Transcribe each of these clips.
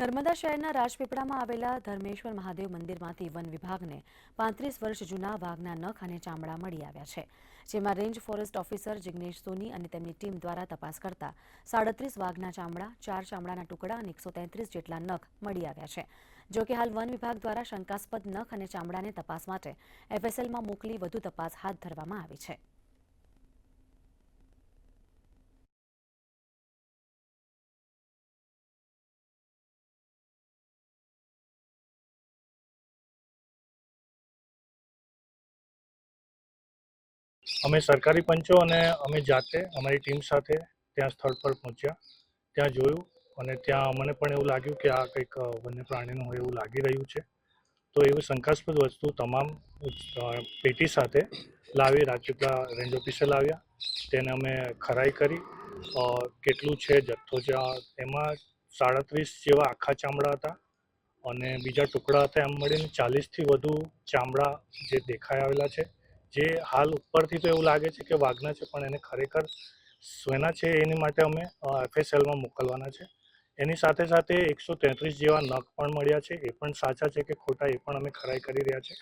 નર્મદા શહેરના રાજપીપળામાં આવેલા ધર્મેશ્વર મહાદેવ મંદિરમાંથી વન વિભાગને પાંત્રીસ વર્ષ જૂના વાઘના નખ અને ચામડા મળી આવ્યા છે, જેમાં range forest officer Jignesh Soni અને તેમની ટીમ દ્વારા તપાસ કરતા સાડત્રીસ વાઘના ચામડા, ચાર ચામડાના ટુકડા અને એકસો જેટલા નખ મળી આવ્યા છે. જોકે હાલ વન વિભાગ દ્વારા શંકાસ્પદ નખ અને ચામડાને તપાસ માટે એફએસએલમાં મોકલી વધુ તપાસ હાથ ધરવામાં આવી છે. અમે સરકારી પંચો અને અમે જાતે, અમારી ટીમ સાથે ત્યાં સ્થળ પર પહોંચ્યા. ત્યાં જોયું અને ત્યાં અમને પણ એવું લાગ્યું કે આ કંઈક વન્ય પ્રાણીનું હોય એવું લાગી રહ્યું છે. તો એવી શંકાસ્પદ વસ્તુ તમામ પેટી સાથે લાવી, રાજપીપળા રેન્જ ઓફિસે લાવ્યા. તેને અમે ખરાઈ કરી. કેટલું છે જથ્થો છે એમાં સાડત્રીસ જેવા આખા ચામડા હતા અને બીજા ટુકડા હતા એમ મળીને ચાલીસથી વધુ ચામડા જે દેખાઈ આવેલા છે. જે હાલ ઉપરથી તો એવું લાગે છે કે વાઘના છે, પણ એને ખરેખર સ્વેના છે એની માટે અમે એફએસએલમાં મોકલવાના છે. એની સાથે સાથે એકસો તેત્રીસ જેવા નખ પણ મળ્યા છે. એ પણ સાચા છે કે ખોટા એ પણ અમે ખરાઈ કરી રહ્યા છે.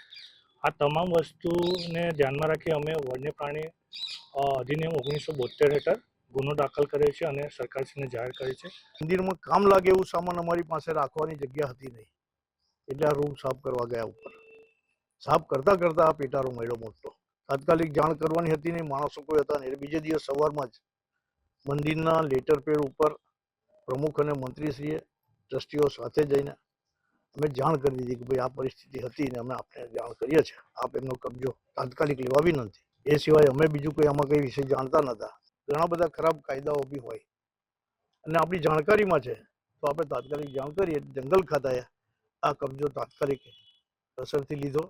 આ તમામ વસ્તુને ધ્યાનમાં રાખી અમે વન્ય પ્રાણી અધિનિયમ ઓગણીસો બોતેર હેઠળ ગુનો દાખલ કર્યો છે અને સરકારશ્રીને જાહેર કરી છે. મંદિરમાં કામ લાગે એવું સામાન અમારી પાસે રાખવાની જગ્યા હતી નહીં. એટલે આ રૂમ સાફ કરવા ગયા ઉપર. સાફ કરતા કરતાં આ પેટારો મળ્યો મોટો. તાત્કાલિક જાણ કરવાની હતી નહીં માણસો કોઈ હતા નહીં. બીજે દિવસ સવારમાં જ મંદિરના લેટર પેડ ઉપર પ્રમુખ અને મંત્રીશ્રીએ ટ્રસ્ટીઓ સાથે જઈને અમે જાણ કરી દીધી કે ભાઈ આ પરિસ્થિતિ હતી ને અમે આપને જાણ કરીએ છીએ. આપ એમનો કબજો તાત્કાલિક લેવા નથી એ સિવાય અમે બીજું કોઈ આમાં કંઈ વિશે જાણતા નહોતા. ઘણા બધા ખરાબ કાયદાઓ બી હોય. અને આપણી જાણકારીમાં છે, તો આપણે તાત્કાલિક જાણ કરીએ. જંગલ ખાતાએ આ કબજો તાત્કાલિક અસરથી લીધો.